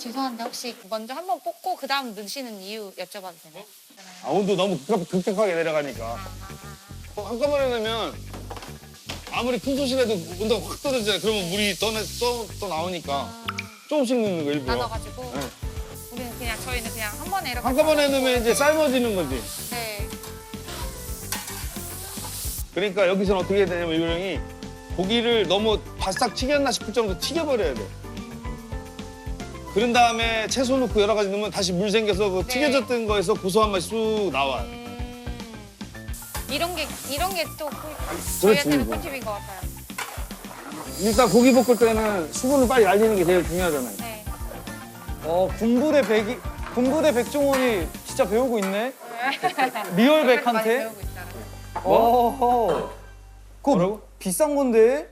죄송한데 혹시 먼저 한 번 뽑고 그 다음 넣으시는 이유 여쭤봐도 되나요? 아, 온도 너무 급, 급격하게 내려가니까. 어, 한꺼번에 넣으면 아무리 큰 솥이라도 온도가 확 떨어지잖아요. 그러면 물이 또, 또 나오니까 조금씩 넣는 거 일부러. 나눠가지고 네. 우리는 그냥 저희는 그냥 한 번에 이렇게 한꺼번에. 넣으면 이제 삶아지는 거지. 네. 그러니까 여기서는 어떻게 해야 되냐면 이 고기를 너무 바싹 튀겼나 싶을 정도 튀겨버려야 돼. 그런 다음에 채소 넣고 여러 가지 넣으면 다시 물 생겨서 그 네. 튀겨졌던 거에서 고소한 맛이 쑥 나와. 음, 이런 게 이런 게또 그렇지, 저희한테는. 꿀팁인 것 같아요. 일단 고기 볶을 때는 수분을 빨리 날리는 게 제일 중요하잖아요. 네. 어 군부대 백이 군부대 백종원이 진짜 배우고 있네. 리얼 많이 백한테. 배우고. 그거 뭐라고? 비싼 건데.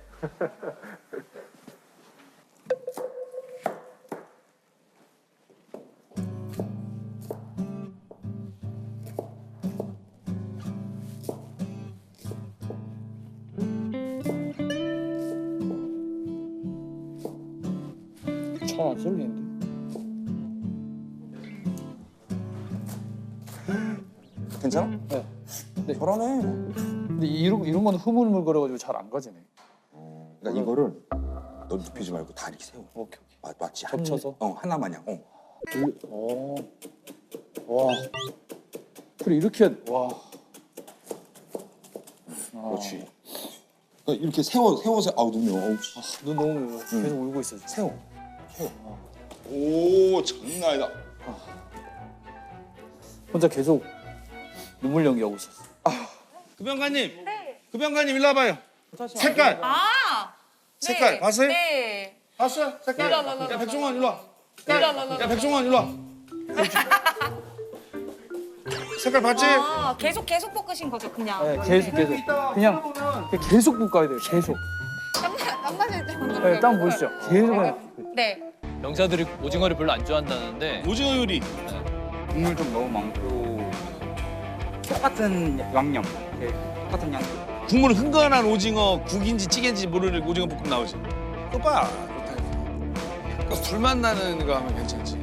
잘안 쏠리는데. 괜찮아? 네. 네. 잘하네. 근데 이런 이런 건 흐물흐물거려가지고 잘 안 가지네. 그러니까 이거를 너 눕히지 말고 다 이렇게 세워. 오케이 맞, 맞지? 겹쳐서? 한, 어, 하나 마냥. 어. 오케이. 어. 와. 그래 이렇게 와. 아, 그렇지. 그러니까 이렇게 세워 세워서 아우 눈이 어우. 눈 너무 계속 울고 있어. 세워. 오 장난 아니다. 혼자 계속 눈물 연기하고 있었어. 급영관님, 급영관님 일로 와봐요. 색깔, 아. 색깔 네. 봤어요? 네. 봤어? 색깔. 일로 와, 야 백종원 일로 와. 일로 와, 일로 와. 야 백종원 일로 와. 색깔 봤지? 아, 계속 계속 볶으신 거죠, 그냥. 네, 계속 계속 그냥 계속 볶아야 돼요. 계속. 땀 나 땀 나실 때마다. 네, 딱 보시죠. 계속 그냥. 네. 영자들이 오징어를 별로 안 좋아한다는데 오징어 요리. 국물 좀 너무 많고 똑같은 양념 네, 똑같은 양념 국물 흥건한 오징어 국인지 찌개인지 모르는 오징어 볶음 나오지. 그거 봐. 그러니까 불맛 나는 거 하면 괜찮지.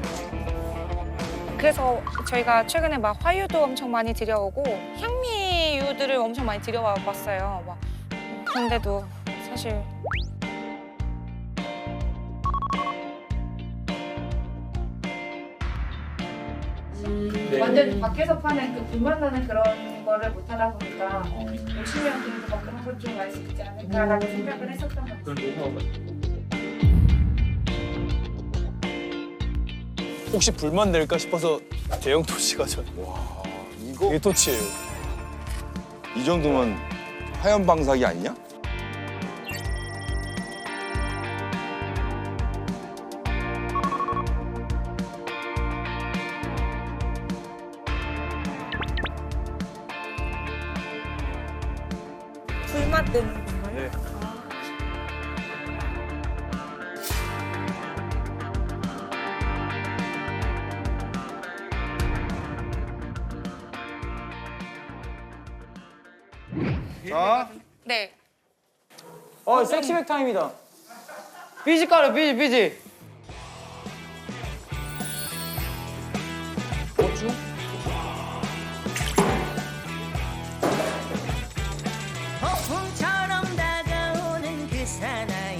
그래서 저희가 최근에 막 화유도 엄청 많이 들여오고 향미유들을 엄청 많이 들여와봤어요. 막 근데도 사실 네. 완전 밖에서 파는 그 불만 나는 그런 거를 못 하다 보니까 오시면 그래도 막 그런 걸좀 알 수 있지 않을까라고 생각을 했었던 것 같아요. 혹시 불만 낼까 싶어서 대형 토치가 저 이거 이게 토치예요. 이 정도면 하얀 방사기 아니냐? 자, 네. 어 섹시백 타임이다. 삐지 깔아 삐지 삐지. 고추?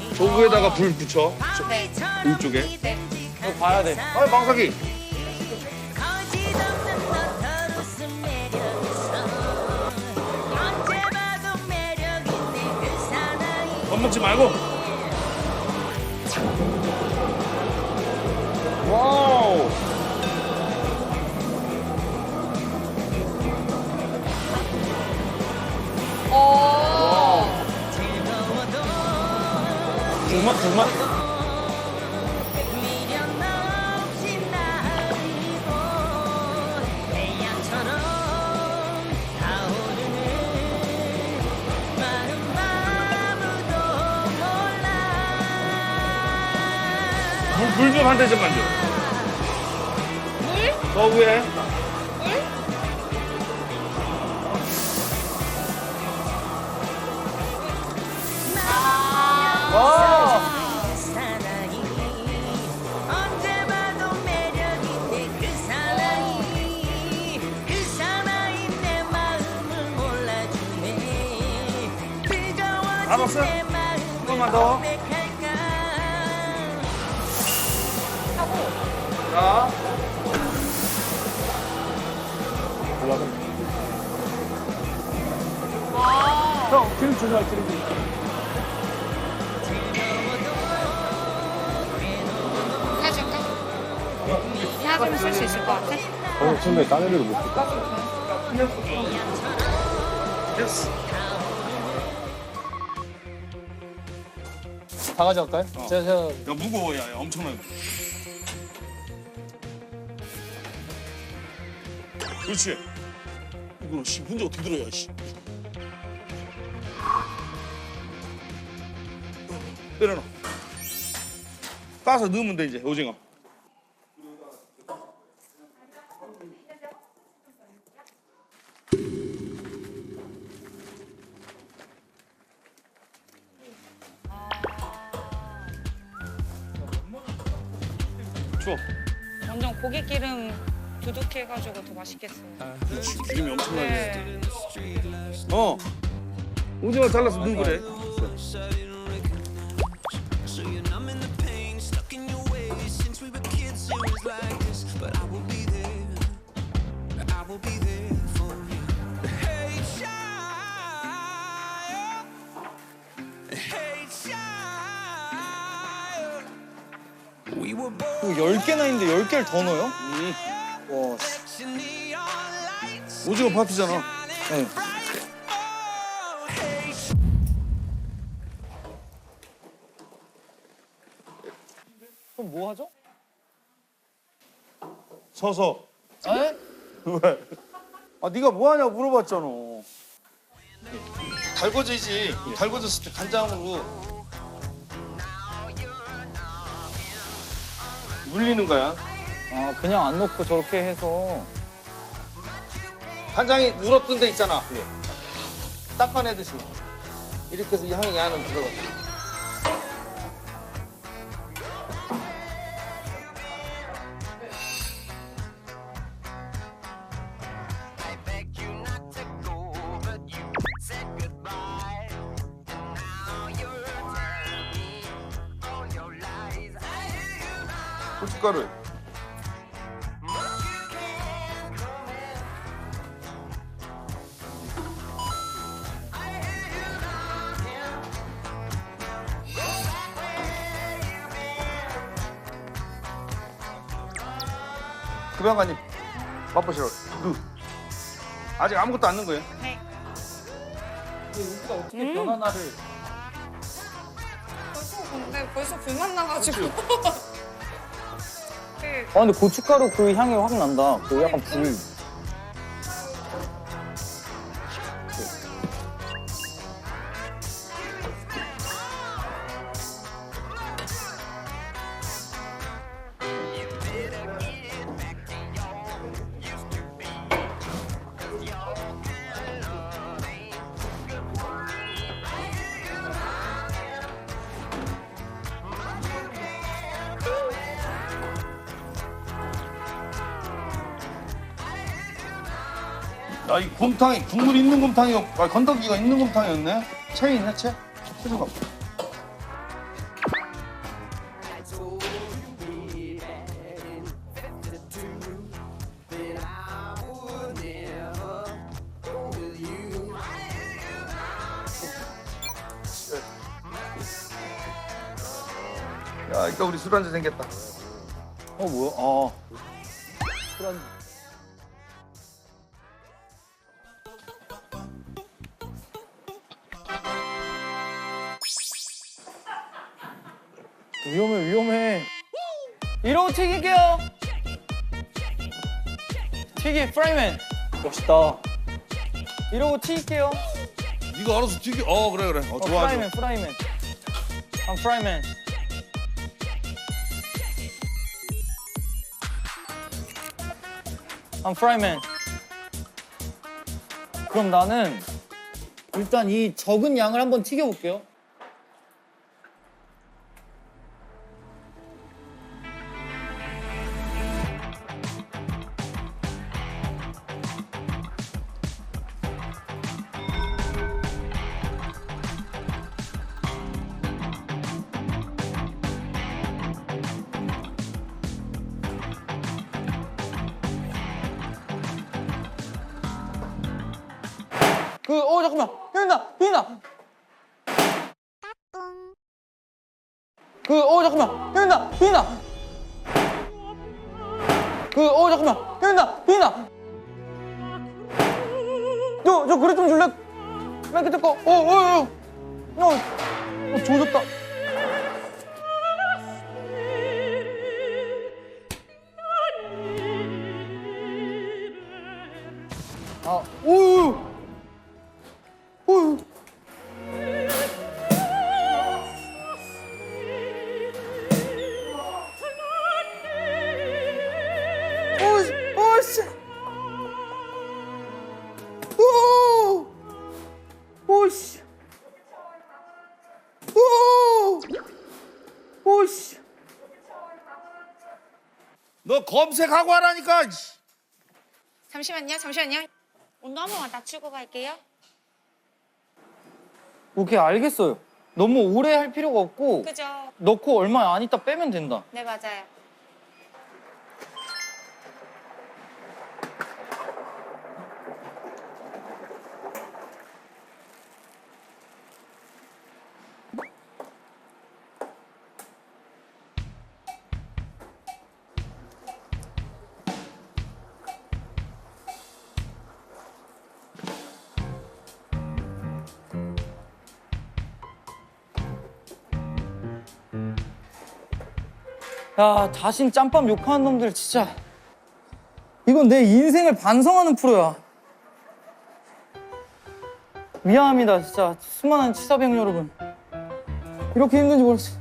그 도구에다가 불 붙여. 네. 이쪽에. 네. 이거 봐야 돼. 아, 방사기. 겁먹지 말고. 와우. 오. 즐거워도 불맛, 불맛. 물 좀 한 대좀 만져. 물? 더 위에. 물? 아. 알았어? 조금만 더. 자. 형 기름 주자 기름 주 해줄까? 해주면 쓸 수 있을 것 같아? 어, 선배 딴 애들도 못 됐어. 다 가져갈까요? 제가, 제가 야 무거워 야, 야 엄청나게. 그렇지. 이거 씨 혼자 어떻게 들어야 씨. 때려놔. 까서 넣으면 돼 이제 오징어. 맛있겠어요. 그렇지 기름이 엄청나게. 네. 어. 오징어 잘라서 그래. 이거 10개나 있는데 10개를 더 넣어요? 와 씨. 오징어 파티잖아. 네. 그럼 뭐 하죠? 서서. 에? 왜? 아 네가 뭐 하냐고 물어봤잖아 달궈지지. 달궈졌을 때 간장으로 물리는 거야. 아 그냥 안 넣고 저렇게 해서 간장이 눌었던 데 있잖아. 닦아내듯이. 이렇게 해서 이 향이 안으로 들어가. 금양관님 맛보시라고. 넣. 아직 아무것도 안 넣은 거예요. 네. 여기가 어떻게 변하나를 벌써 근데 벌써 불맛 나가지고. 그 아 근데 고춧가루 그 향이 확 난다 그 약간 불 야, 이 곰탕이 국물 있는 곰탕이 없, 아, 건더기가 있는 곰탕이었네. 채 있네, 채. 채 좀 갖고. 야, 이따 우리 술 한잔 생겼다. 어 뭐야 아 술한 위험해 위험해. 이러고 튀길게요. 튀기 프라이맨. 멋있다. 이러고 튀길게요. 네가 알아서 튀겨. 어, 그래, 그래. 어, 어, 좋아, 프라이맨 프라이맨. I'm 프라이맨. I'm 프라이맨. 그럼 나는 일단 이 적은 양을 한번 튀겨볼게요 그 어 잠깐만 휘나 휘나 그어 잠깐만 휘나 휘나 그어 잠깐만 휘나 휘나 저저 그릇 좀 줄래? 맨 끝에 거. 어, 어, 어. 어, 어 조졌다. 검색하고 하라니까. 잠시만요, 잠시만요. 온도 한 번만 낮추고 갈게요. 오케이, 알겠어요. 너무 오래 할 필요가 없고 그죠? 넣고 얼마 안 있다 빼면 된다. 네, 맞아요. 야, 다신 짬밥 욕하는 놈들 진짜. 이건 내 인생을 반성하는 프로야. 미안합니다, 진짜. 수많은 치사병 여러분. 이렇게 힘든지 몰랐어.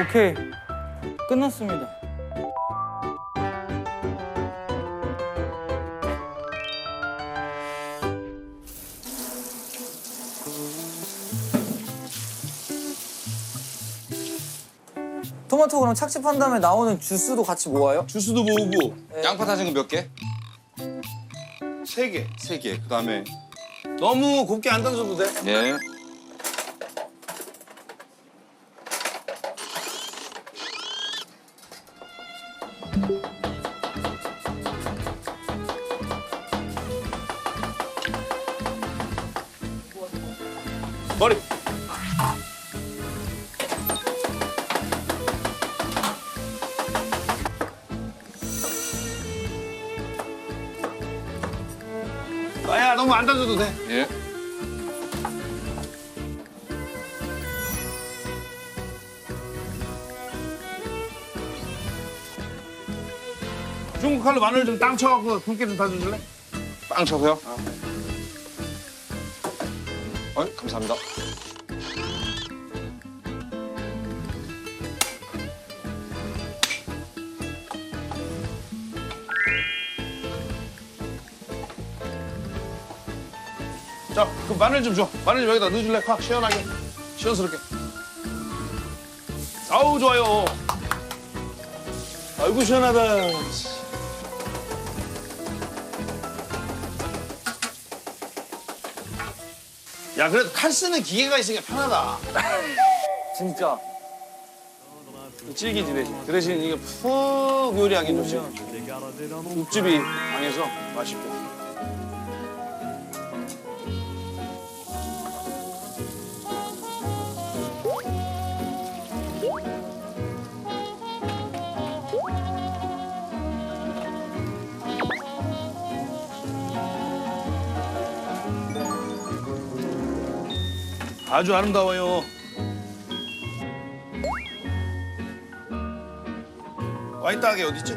오케이. 끝났습니다. 토마토 그럼 착즙한 다음에 나오는 주스도 같이 모아요? 주스도 모으고 양파 다진 거 몇 개? 세 개. 세 개. 그다음에 너무 곱게 안 던져도 돼. 예. 너무 안 던져도 돼. 예. 중국 칼로 마늘 좀 땅 쳐갖고 굵게 좀 다져줄래? 빵 쳐서요? 어, 감사합니다. 그 마늘 좀 줘. 마늘 좀 여기다 넣어줄래? 확 시원하게. 시원스럽게. 아우 좋아요. 아이고 시원하다. 야 그래도 칼 쓰는 기계가 있으니까 편하다. 진짜. 질기지 대신. 그 대신 이게 푹 요리하기 좋지. 육즙이 강해서 맛있고. 아주 아름다워요. 와인 따게 어디 있지?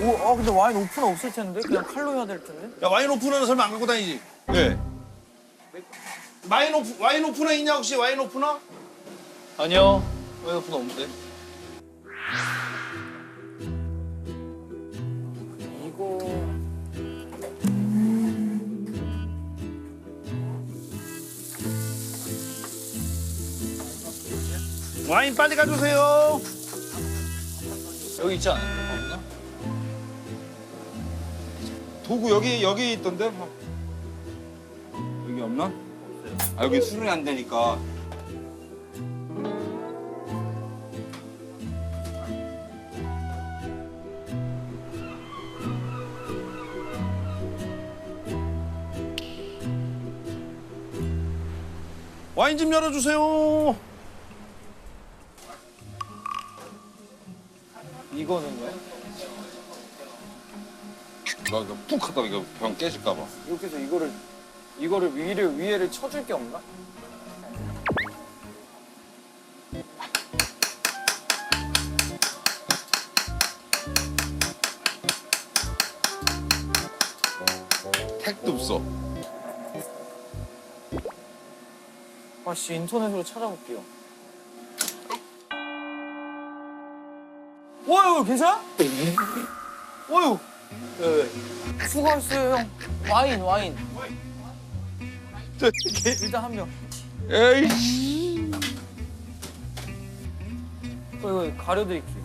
오, 아 근데 와인 오픈 없을 텐데 그냥 칼로 해야 될 텐데. 야 와인 오프너는 설마 안 갖고 다니지? 예. 와인 오프 와인 오프너 있냐 혹시 와인 오프너? 아니요. 와인 오픈 없는데. 와인 빨리 가주세요. 여기 있지 않아요? 도구 여기 여기 있던데? 어. 여기 없나? 아 여기 수분이 안 되니까. 와인 좀 열어주세요. 거는 왜? 나 이거 푹 하다가 이거 병 깨질까 봐. 이렇게 해서 이거를 이거를 위를 위에를 쳐줄 게 없나? 택도 없어. 아씨 인터넷으로 찾아볼게요. 와요 괜찮아? 와요. 수고하셨어요 형. 와인 와인. 일단 한 명. 에이. 어, 이거 가려드릴게요.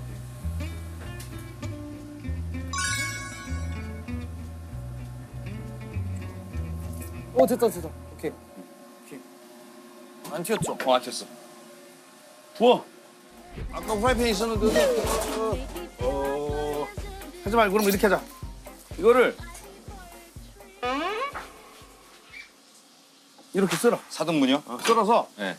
오 됐다 됐다. 오케이. 오케이. 안 튀었죠? 어, 안 쳤어. 부어. 아까 프라이팬에 있었는데. 어, 어, 하지 말고 그럼 이렇게 하자. 이거를 이렇게 쓸어. 사등분이요? 어, 쓸어서 네.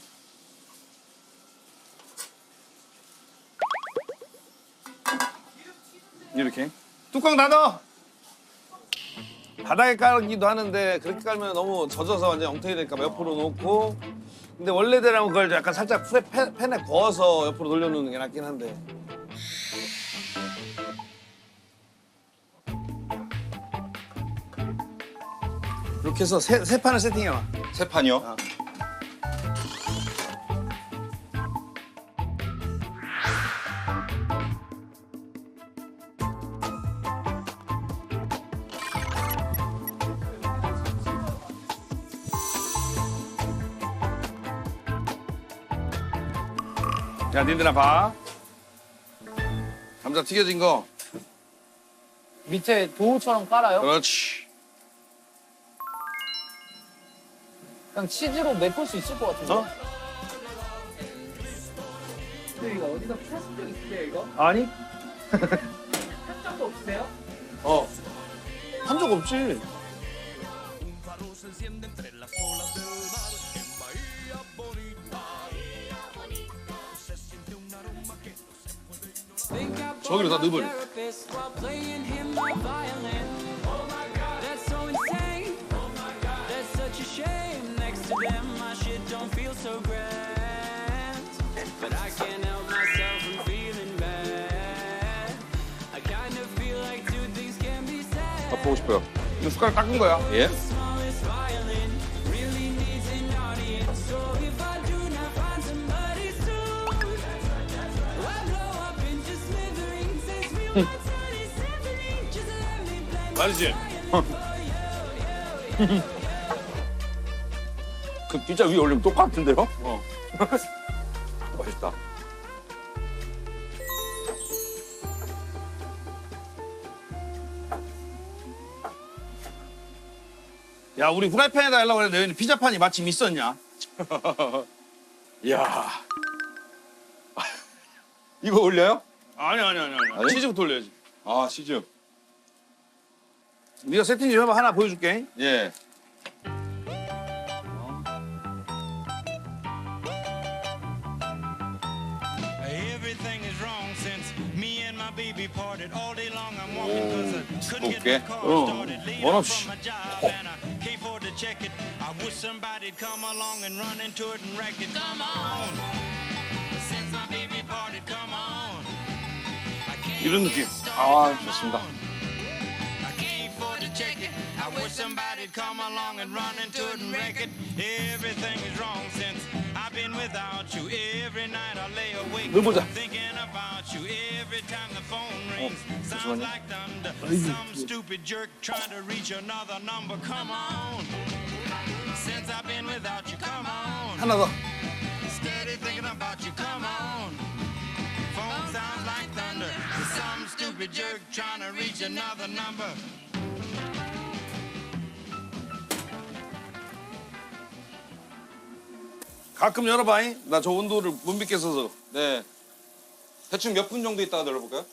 이렇게 뚜껑 닫아. 바닥에 깔기도 하는데 그렇게 깔면 너무 젖어서 완전 엉터리 될까 봐 옆으로 놓고 근데 원래대로면 그걸 약간 살짝 프레, 팬, 팬에 부어서 옆으로 돌려놓는 게 낫긴 한데 해서 세, 세 판을 세팅해놔 세 판이요? 어. 야 니들아 봐 감자 튀겨진 거 밑에 도우처럼 깔아요? 그렇지 그냥 치즈로 메꿀 수 있을 것 같은데. 어? 근데 이거 어디서 펴신 적 있으세요 이거? 아니 한 적도 없으세요? 어. 한 적 없지. 저기로 다 넣어버려. 맛보고 싶어요. 이거 숟가락 닦은 거야. 예? 맛있지? 그 피자 위에 올리면 똑같은데요? 어. 야, 우리 후라이팬에다 하려고 했는데 왜 피자판이 마침 있었냐? 이야. 이거 올려요? 아니, 아니, 아니, 아니. 아니? 치즈부터 올려야지. 아, 치즈. 네가 세팅 좀 해봐. 하나 보여줄게. 예. Everything is wrong since me and my baby parted all day long. I'm walking cause I couldn't get Okay. my car Oh, started. Laid one off of- from my job and I can't afford to check it. I wish somebody'd come along and run into it and wreck it. Come on. Since my baby parted, come on. I can't 이런 느낌. 아, 좋습니다. I can't afford to check it. I wish somebody'd come along and run into it and wreck it. Everything is wrong since I've been without you. Every night I lay awake 넣어보자. thinking about you. Every time the phone rings, sounds like thunder. Some stupid jerk trying to reach another number. Come on. Since I've been without you, come on. 하나 더. Steady thinking about you, come on. Phone sounds like thunder. Some stupid jerk trying to reach another number. 가끔 열어봐. 나저 온도를 못 믿겠어서. 네. 대충 몇 분 정도 있다가 열어볼까요?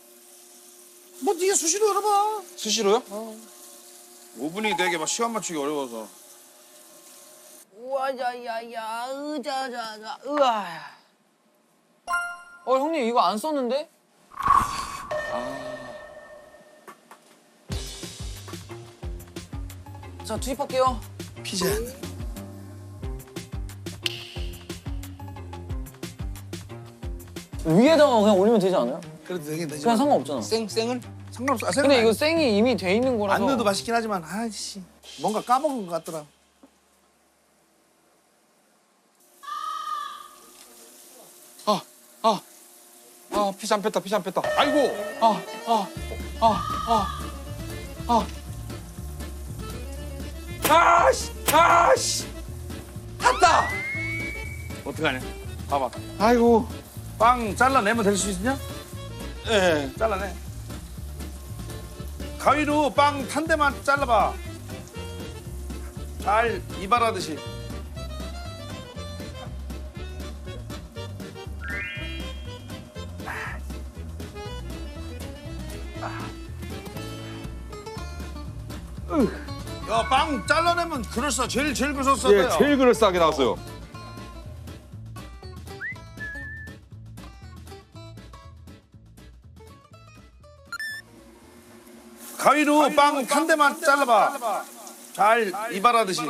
뭐 네가 수시로 열어봐. 수시로요? 5분이 되게 막 시간 맞추기 어려워서. 우와 야야야야 으자자자 으아. 어 형님 이거 안 썼는데? 자 투입할게요. 피자. 위에다가 그냥 올리면 되지 않아요? 그래도 되긴 되지. 그냥 상관없잖아. 생 생을 상관없어. 아, 생은 근데 이거 안- 생이 이미 돼 있는 거라서. 안 넣어도 맛있긴 하지만 아씨 뭔가 까먹은 것 같더라. 아, 아, 아, 피자 안 뺐다, 피자 안 뺐다. 아이고, 아, 아, 아, 아. 아, 아 씨, 아 씨, 탔다. 어떡하냐? 봐봐. 아이고 빵 잘라내면 될 수 있냐? 예, 잘라내. 가위로 빵 탄 대만 잘라봐. 잘 이발하듯이. 야, 빵 잘라내면 그럴싸. 제일 제일 그럴싸다. 예, 제일 그럴싸하게 나왔어요. 가위로 빵탄 대만 잘라봐. 잘 이발하듯이.